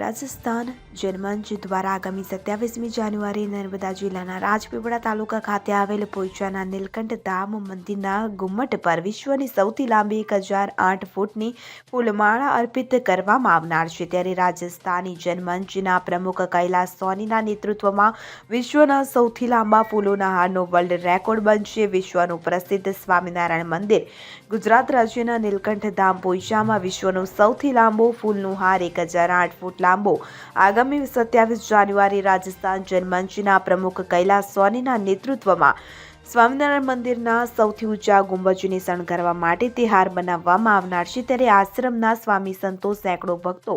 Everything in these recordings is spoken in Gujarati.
રાજસ્થાન જનમંચ દ્વારા આગામી સત્યાવીસમી જાન્યુઆરી નર્મદા જિલ્લાના રાજપીપળા તાલુકા ખાતે આવેલ પોઈચાના નીલકંઠ ધામ મંદિરના ગુમ્મટ પર વિશ્વની સૌથી લાંબી એક હજાર આઠ ફૂટની ફૂલમાળા અર્પિત કરવામાં આવનાર છે. ત્યારે રાજસ્થાની જનમંચના પ્રમુખ કૈલાસ સોનીના નેતૃત્વમાં વિશ્વના સૌથી લાંબા ફૂલોના હારનો વર્લ્ડ રેકોર્ડ બનશે. વિશ્વનું પ્રસિદ્ધ સ્વામિનારાયણ મંદિર ગુજરાત રાજ્યના નીલકંઠ ધામ પોઈચામાં વિશ્વનો સૌથી લાંબો ફૂલનું હાર એક હજાર આઠ ફૂટ લાંબો. આગામી સત્યાવીસ જાન્યુઆરી રાજસ્થાન જનમંચના પ્રમુખ કૈલાસ સોનીના નેતૃત્વમાં સ્વામિનારાયણ મંદિરના સૌથી ઊંચા ગુંબજને શણગારવા માટે તે બનાવવામાં આવનાર છે ત્યારે આશ્રમના સ્વામી સંતો સેંકડો ભક્તો,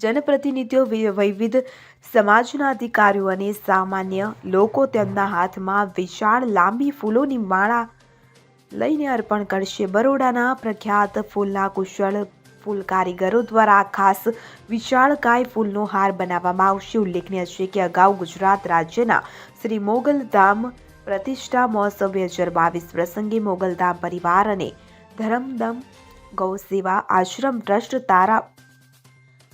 જનપ્રતિનિધિઓ વૈવિધ સમાજના અધિકારીઓ અને સામાન્ય લોકો તેમના હાથમાં વિશાળ લાંબી ફૂલોની માળા લઈને અર્પણ કરશે. બરોડાના પ્રખ્યાત ફૂલના કુશળ ફૂલ કારીગરો દ્વારા ખાસ વિશાળકાય ફૂલનો હાર બનાવવામાં આવશે. ઉલ્લેખનીય છે કે અગાઉ ગુજરાત રાજ્યના શ્રી મોગલધામ પ્રતિષ્ઠા મહોત્સવ બે હજાર બાવીસ પ્રસંગે મોગલધામ પરિવાર અને ધરમદમ ગૌ સેવા આશ્રમ ટ્રસ્ટ તારા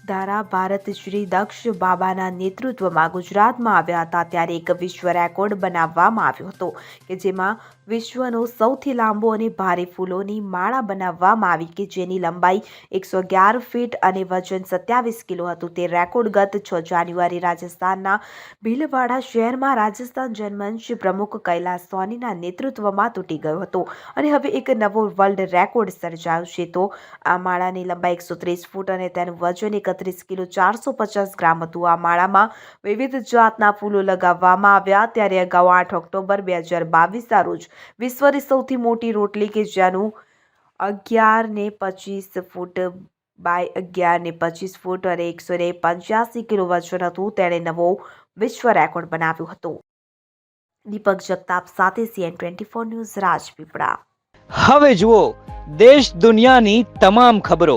ધારા ભારત શ્રી દક્ષ બાબાના નેતૃત્વમાં ગુજરાતમાં આવ્યા હતા, ત્યારે એક વિશ્વ રેકોર્ડ બનાવવામાં આવ્યો હતો કે જેમાં વિશ્વનો સૌથી લાંબો અને ભારે ફૂલોની માળા બનાવવામાં આવી કે જેની લંબાઈ એકસો અગિયાર ફીટ અને વજન સત્યાવીસ કિલો હતું. તે રેકોર્ડ ગત છ જાન્યુઆરી રાજસ્થાનના ભીલવાડા શહેરમાં રાજસ્થાન જનમંચ પ્રમુખ કૈલાસ સોનીના નેતૃત્વમાં તૂટી ગયો હતો અને હવે એક નવો વર્લ્ડ રેકોર્ડ સર્જાયો છે. તો આ માળાની લંબાઈ એકસો ત્રીસ ફૂટ અને તેનું વજન એકત્રીસ કિલો ચારસો પચાસ ગ્રામ હતું. આ માળામાં વિવિધ જાતના ફૂલો લગાવવામાં આવ્યા. ત્યારે અગાઉ આઠ ઓક્ટોબર બે હજાર બાવીસના રોજ વિશ્વની સૌથી મોટી રોટલી કે જેનું અગિયાર ને પચીસ ફૂટ બાય અગિયાર ને પચીસ ફૂટ અને એકસો ને પંચ્યાસી કિલો વજન હતું, તેણે નવો વિશ્વ રેકોર્ડ બનાવ્યો હતો. દીપક જગતાપ સાથે CN twenty four news Rajpipla. હવે જુઓ, દેશ દુનિયાની તમામ ખબરો.